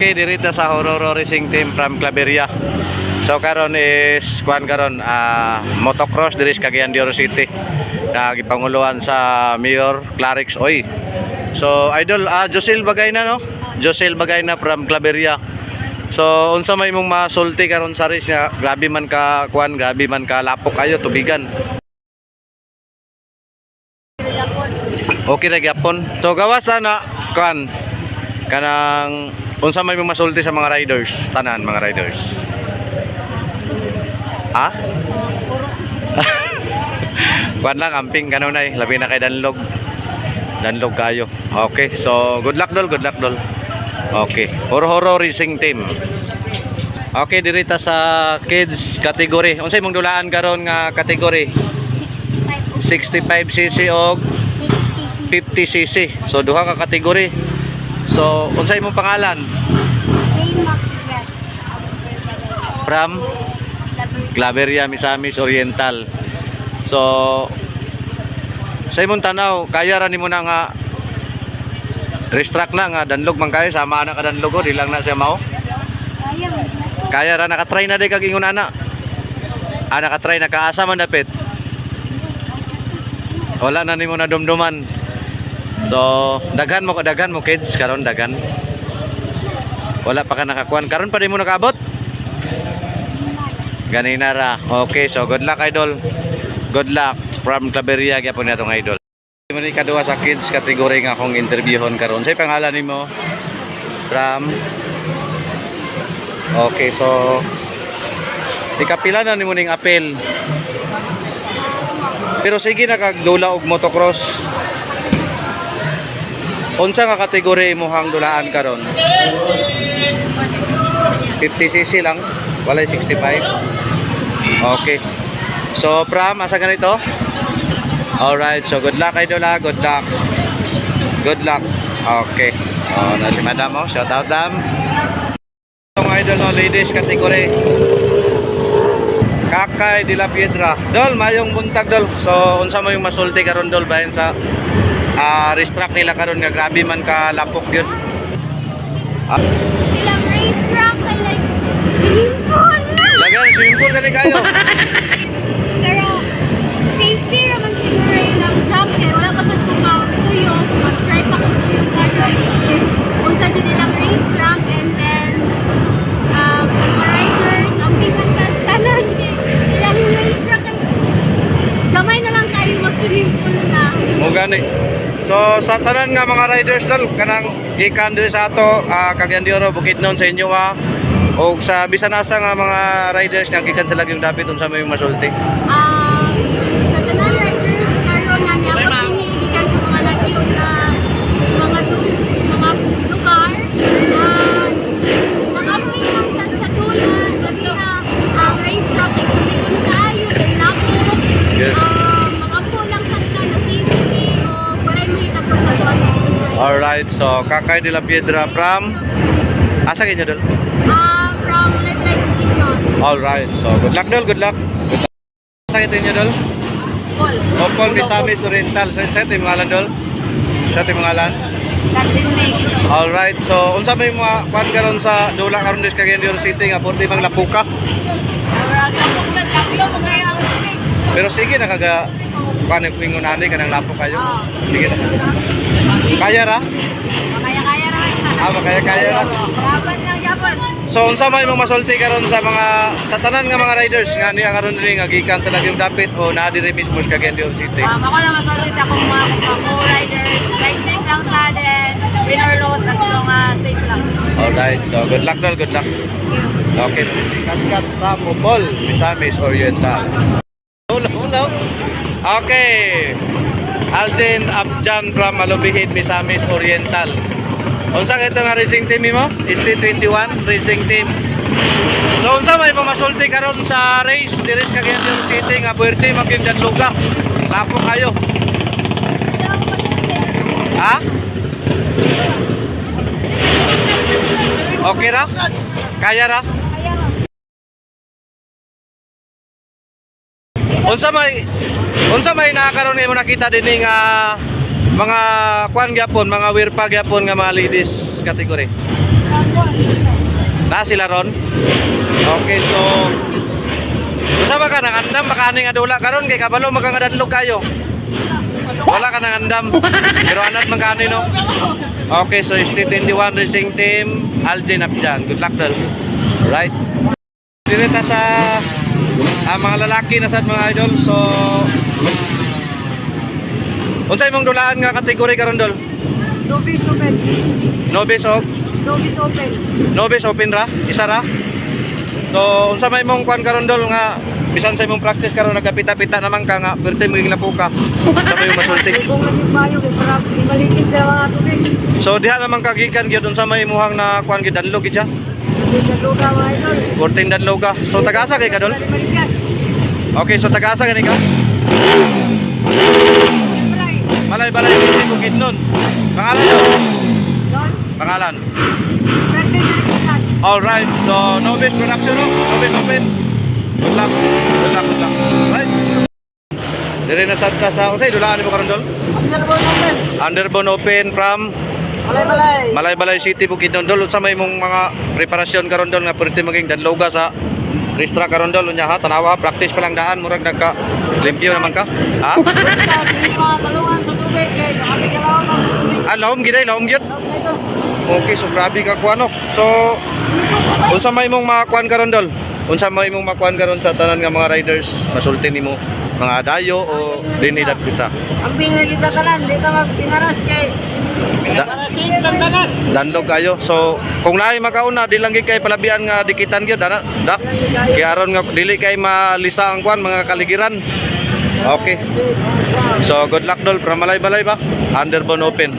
Okay, dirita sa Hororo Racing Team from Claveria. So karon is kuan karon ah, motocross diri sa Cagayan de Oro City. Nagipanguluan sa Mayor Clarix Oy. So idol ah Josel Bagay na no? Josel Bagay na from Claveria. So unsa may mong masulti karon sa race nga grabe man ka kuan, grabe man ka lapok kayo tubigan. Okay ra gyapon. So gawas na kuan kanang unsa may masulti sa mga riders, tanan mga riders. Ha? Kuan lang amping kanunay, labi na kay danlog. Danlog kayo. Okay, so good luck dol, good luck dol. Okay, Horo Horo Racing Team. Okay, dirita sa kids category. Unsay mong dulaan karon nga category? 65cc og 50cc. So duha ka kategory. So unsay imong pangalan? From Claveria, Misamis Oriental. So sa imong tanaw, kaya ra nimo na nga restract na nga danlog man kayo sama na ka danlog oh, di lang na siya mao. Kaya ra nakatry na di kag ingon ana. Ah, nakatry nakaasa man dapit. Wala na nimo na dumduman. So, daghan mo daghan mo kids karon daghan. Wala pa ka nakakuan. Karon pa di mo nakaabot. Ganina ra. Okay, so good luck idol. Good luck from Claveria gyapon na tong idol. Mo ni kadua sa kids category nga akong interviewon karon. Say pangalan nimo? From Okay, so ikapila na nimo ning apel. Pero sige na kag dula og motocross. Unsa nga kategory mo hang dulaan karon? 50cc lang, walay 65. Okay. So, Pram, asa ganito? Alright, so good luck idol ha, good luck. Good luck. Okay. Oh, na si Madam oh, shout out dam. Itong idol no, ladies category. Kakay de Piedra. Dol, mayong buntag dol. So, unsa mo yung masulti karon dol bahin sa ah restract nila karon nga grabe man ka lapok yun. Ah, Ilang race track ay like simple. lagyan swimming pool kani kayo. Pero safety raman siguro ilang jump kay wala pa sa tukaw tuyok. Mag-try pa kung tuyok na drive. Unsa dyan ilang race track and then um, sa mga riders, ang pinagkatanan kay ilang race track ay gamay na lang kayo mag-swimming pool na. Mo gani. So sa tanan nga mga riders dol kanang gikan diri sa ato uh, Cagayan de Oro Bukidnon sa inyo ha. O sa bisan asa nga mga riders nga gikan sa lagyong dapit unsa may masulti. Um, sa tanan riders karon nga niya paghingigikan sa mga lagyo na mga du- mga lugar uh, mga pinang sa tuna dali na ang race track ay kumigon kayo kay lako Yes. um, mga pulang sa na safety o walay mahita po sa tuwa sa Alright, so Kakay de la Piedra from asa kinyo dol? um, from Live Life Kingdom Alright, so good luck dol, good luck. Good luck. Asa kinyo dol? Paul Opol Misamis Oriental. Sa sa ito yung ngalan dol? Sa ito yung ngalan? Katinig Alright, so unsa may mga kwan karon sa dula karon dis Oro City nga porti mang lapuka. Pero sige nakaga kwan yung pingunani ka ng lapok kayo. Oo. Sige na. Kaya ra? Kaya-kaya naman Ah, makaya-kaya ra. Laban ng Japan. So unsa may mga masulti karon sa mga sa tanan nga mga riders nga niya karon diri nga gikan sa lagyong dapit o naa diri mismo sa Cagayan City. Um, ako lang masalit akong mga co-riders. Ride safe lang sa din. Win or lose, at mga safe lang. Alright, so good luck dol, good luck. Okay. Kat-kat from Mopol, Misamis Oriental. Ulo. Okay. Alden Abjan from Malubihid, Misamis Oriental. Unsa ka ito nga racing team mo? ST21 racing team. So unsa may pamasulti karon sa race diri sa Cagayan City nga puwerte magyud luga. Lapo kayo. Ha? Okay ra? Kaya ra? Unsa may unsa may nakakaroon nimo nakita dinhi nga mga kwan gyapon, mga wirpa gyapon nga mga ladies category. Na sila ron? Okay, so Usama ka nang andam baka ani nga dula karon kay kabalo magangadadlog kayo. Wala ka nang andam. Pero anat man no. Okay, so ST21 Racing Team Aljen Abjan. Good luck dal. Right. Direta sa ah, mga lalaki na sad mga idol. So Unsay imong dulaan nga kategory karon dol? Novice Open. Novice o Novice Open. Novice open ra? Isa ra? So, unsa may mong kwan karon dol nga bisan sa imong practice karon nagkapita-pita naman ka nga perti maging lapuka. Unsa may masulti? Kung naging bayo, kay para ibalikid sa mga tubig. So diha naman kagikan gyud unsa may imuhang na kwan gid danlog gid siya. Hindi sa luga mga idol. 14 danlog ka. So tagasa kay ka dol? Marikas. Okay, so tagasa gani ka? Malay. Balay hindi ko nun. Pangalan? Don. Pangalan. All right. So Novice production no? Novice open. Good luck. Good luck, good luck. Right. Dire na ka sa unsay dulaan mo karon dol? Underbone Open. Underbone Open from Malay malay. Malaybalay City Bukidnon dol sa may mong mga preparasyon karon dol nga pwede maging danloga sa Ristra karon dol unya ha tanawa practice pa lang daan murag nagka limpyo naman ka ha palungan sa tubig. Kaya kami tubig. ah lahom gid ay lahom gid Idol. okay so grabe ka kuano so unsa may mong makuan karon dol unsa may mong makuan karon sa tanan nga mga riders masulti nimo mga dayo o dinhi kita Ang binigay kita tanan, dito magpinaras kay Da- danlog kayo so kung naay makauna di lang gid kay palabian nga dikitan gyud ana dak kaya aron nga dili kay malisa ang kuan mga kaligiran okay. So good luck dol from Malay Balay ba? Underbone Open.